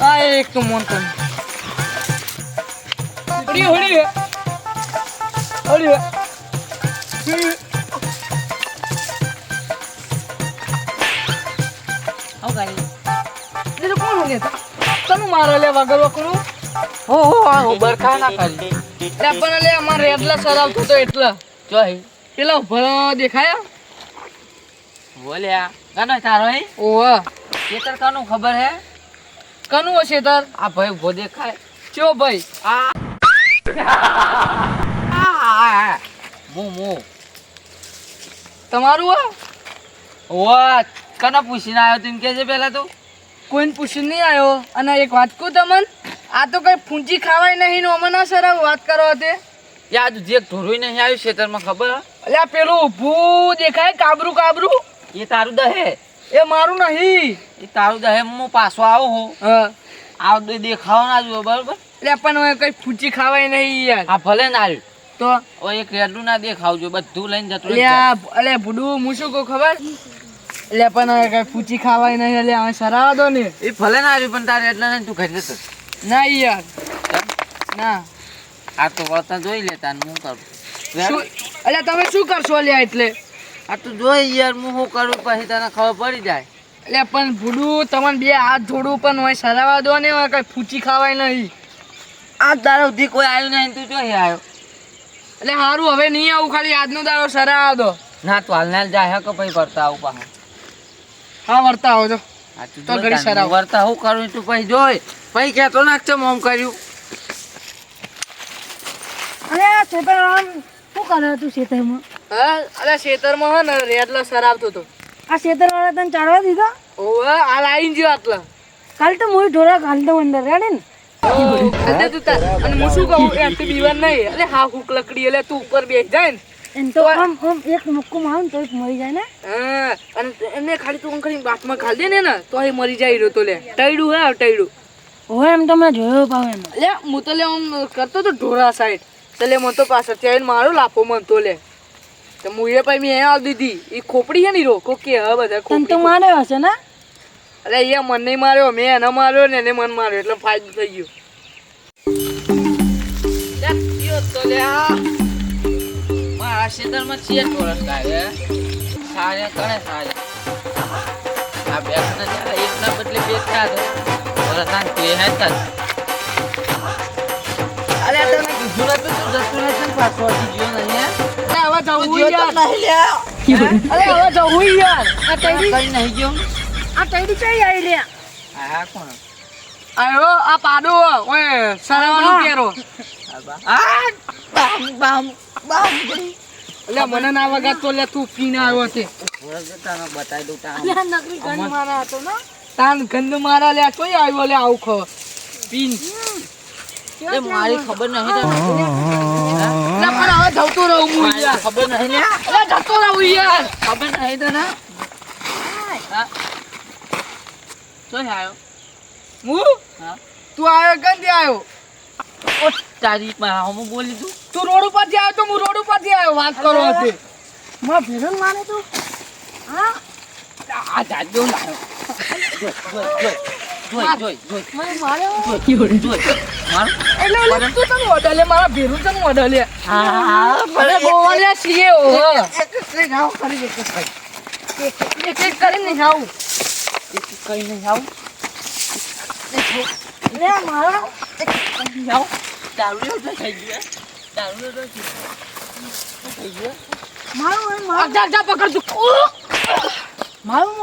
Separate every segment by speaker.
Speaker 1: આ એક મોનતન હળી હળી હળી કોણ તમે મારો લે વગર વકરું
Speaker 2: હો હો આ બરખા ના કરી
Speaker 1: એટલે પણ લે અમાર રેડલા સરાવતો તો એટલે.
Speaker 2: જોઈ
Speaker 1: પેલા ભલો દેખાયા?
Speaker 2: બોલ્યા કાનો તારો હે?
Speaker 1: ઓહ
Speaker 2: ખેતર કાનું ખબર હે?
Speaker 1: કનું હશે તાર
Speaker 2: આ ભાઈ ઊભો દેખાય.
Speaker 1: ચો ભાઈ.
Speaker 2: આ. મુ મુ
Speaker 1: તમારું આ?
Speaker 2: ઓ કનો પૂછીને આવ્યો તું કે છે પેલા તું?
Speaker 1: કોઈને પૂછી નહીં આવ્યો. અને એક વાત કહું તમને આ તો કઈ ફૂંચી ખાવાય નહીં નો અમને સર વાત કરો તે.
Speaker 2: યાદ જે ઢોરોઈ નહીં આવ્યું ખેતરમાં ખબર?
Speaker 1: એટલે આ પેલું ઊભું દેખાય કાબરું કાબરું.
Speaker 2: એ તારું દહે.
Speaker 1: એ મારું નહીં.
Speaker 2: એ તારું દહે હું પાછો આવું હું. દે દેખાવ ના જો બરોબર?
Speaker 1: એટલે પણ હવે કઈ ફૂંચી ખાવાય નહીં યાર.
Speaker 2: આ ભલે ના આવ્યું
Speaker 1: તો?
Speaker 2: એક રેડું ના દેખાવજો બધું લઈને જતું
Speaker 1: અલ્યા આ એટલે ભૂડું હું શું કહું ખબર? એટલે પણ હવે કઈ પૂછી ખાવાય નહીં એટલે હવે સરાવા દો ને.
Speaker 2: એ ભલે ના આવ્યું પણ તારે એટલે નહીં તું ખાઈ જતો.
Speaker 1: ના યાર. ના.
Speaker 2: આ તો વળતા જોઈ લેતા હું કરું?
Speaker 1: એટલે તમે શું કરશો લ્યા એટલે?
Speaker 2: આ તું જોઈ યાર હું શું કરું પછી તને ખબર પડી જાય.
Speaker 1: એટલે પણ ભૂડું તમને બે હાથ જોડું પણ હોય સરાવા દો ને કઈ ફૂચી ખાવાય નહીં.
Speaker 2: આ તારા સુધી કોઈ આવ્યું નહીં તું જોઈ આવ્યો?
Speaker 1: એટલે સારું હવે નહીં આવું ખાલી આજનો દાડો સરાવા દો.
Speaker 2: ના તો હાલ નાલ જાય હે કે પછી કરતા આવું પાછું?
Speaker 1: હા વર્તા આવો જો
Speaker 2: તો
Speaker 1: ઘડી સરાવ.
Speaker 2: વર્તા હું કરું તું પછી જોઈ. પછી કહેતો નાખશે મોમ કર્યું.
Speaker 3: અરે આ આમ શું કરે તું છેતરમાં
Speaker 1: હા અરે ખેતરમાં હે ને રેડલો સરાવતો તો
Speaker 3: આ છેતરવાળા તને ચાલવા દીધા?
Speaker 1: ઓવે આ લાઈન જો આટલા.
Speaker 3: કાલ તો મોય ઢોરા કાલ તો અંદર રેડે ને.
Speaker 1: તું તાર અને હું શું કહું એમ તો બીવાન નહીં. અરે હા હુક લકડી એટલે તું ઉપર બેસી જાય ને.
Speaker 3: તો આમ આમ એક મુક્કો મારું ને તો મરી જાય ને?
Speaker 1: હા અને એમને ખાલી તું ખાલી બાથમાં ખાલી દે ને ને તો એ મરી જાય રહ્યો તો લે. ટૈડું હે ટૈડું
Speaker 3: હવે એમ તો મેં જોયો પાવ એમ.
Speaker 1: લે હું તો લે આમ કરતો તો ઢોરા સાઈડ. તો લે મને તો પાછળથી આવીને મારો લાપો મન તો લે. તો હું એ પછી મેં આવી દીધી. એ ખોપડી છે ને હીરો કો કે હા બધા
Speaker 3: તો માર્યો હશે ને?
Speaker 1: અરે એ મને નહીં માર્યો મેં એને માર્યો ને એને મન માર્યો એટલે ફાયદો થઈ ગયો.
Speaker 2: લે, તો લે આ. મારા છીએ જ ચોરસ લાગે સારે કરે સારે. આ બે ને જ્યારે એકના બદલે બે થયા તો વરસાદ તે હે તન. અરે તમે કીધું નતું તું જતું નથી પાછો હજી ગયો નહીં
Speaker 1: હવે જવું યાર. અરે હવે જવું યાર.
Speaker 3: આ તૈડી
Speaker 2: કઈ નહીં ગયો?
Speaker 3: આ તૈડી ચઈ આવી લે
Speaker 2: આ હા કોણ?
Speaker 1: આવ્યો આ પાડો ઓય સરાવાનું કેરો.
Speaker 2: આ બામ બામ બામ.
Speaker 1: એટલે મને ના વગાડ તો લે તું પીને આવ્યો છે
Speaker 2: તને બતાવી દઉં
Speaker 3: નકરી ગંધ મારા હતો ને?
Speaker 1: તાન ગંધ મારા લે તોય આવ્યો લે આવું ખો. પીન.
Speaker 2: એ મારી ખબર નહીં તને.
Speaker 1: પણ હવે જતો રહું હું યાર.
Speaker 2: ખબર નહીં લે.
Speaker 1: એટલે જતો રહું યાર.
Speaker 2: ખબર નહીં તને. શું આવ્યો.
Speaker 1: હું? તું આવ્યો ગંધી આવ્યો?
Speaker 2: તારી હું બોલી તું
Speaker 1: તું રોડ ઉપરથી આવ્યો તો હું રોડ ઉપરથી આવ્યો વાત કરો હતી
Speaker 3: માં ભેરન મારે તું હા
Speaker 2: આ જાજો લાયો
Speaker 1: કરીને નહીં
Speaker 2: દારૂ તો થઈ ગયો. દારૂ તો થઈ ગયો.
Speaker 3: મારું મારું.
Speaker 1: જા જા પકડ તું.
Speaker 3: મારું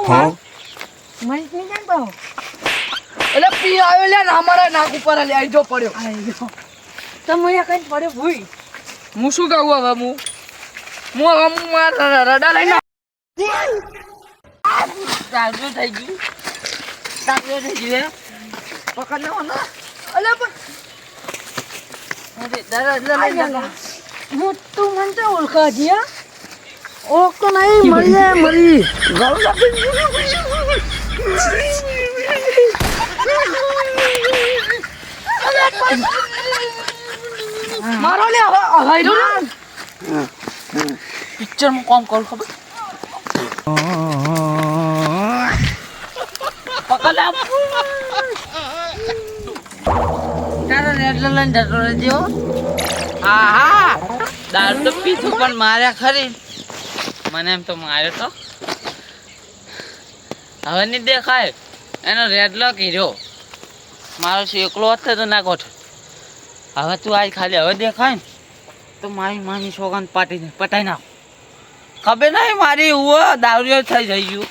Speaker 3: જાય
Speaker 1: એટલે પી આવ્યો લે અમારા મારા નાક ઉપર લે આઈ જો પડ્યો.
Speaker 3: આવી ગયો તો મને કઈ પડ્યો ભૂઈ?
Speaker 1: હું શું કહું હવે હું? હું હવે હું મારા રડા લઈને
Speaker 2: દારૂ થઈ ગયું. દારૂ થઈ ગયું પકડ લો ને
Speaker 1: અલે પણ
Speaker 2: અરે દાદા એટલે લઈ જા
Speaker 3: હું તું મને તો ઓળખા જી હા ઓળખતો નહીં મરી જાય મરી
Speaker 1: લે.
Speaker 2: પિક્ચરમાં કોમ કરું ખબર? પકડ આપ. એટલે લઈને જતો રહેજો હા હા દારૂ તો પીધું પણ માર્યા ખરી મને એમ તો માર્યો તો હવે નહીં દેખાય એનો રેડલો કીધો મારો એકલો હતો તો ના ગોઠ હવે તું આજ ખાલી હવે દેખાય ને તો મારી માની છોકરાને પાટી પટાઈ નાખ ખબર નહીં મારી હું દારૂ થઈ જઈ ગયું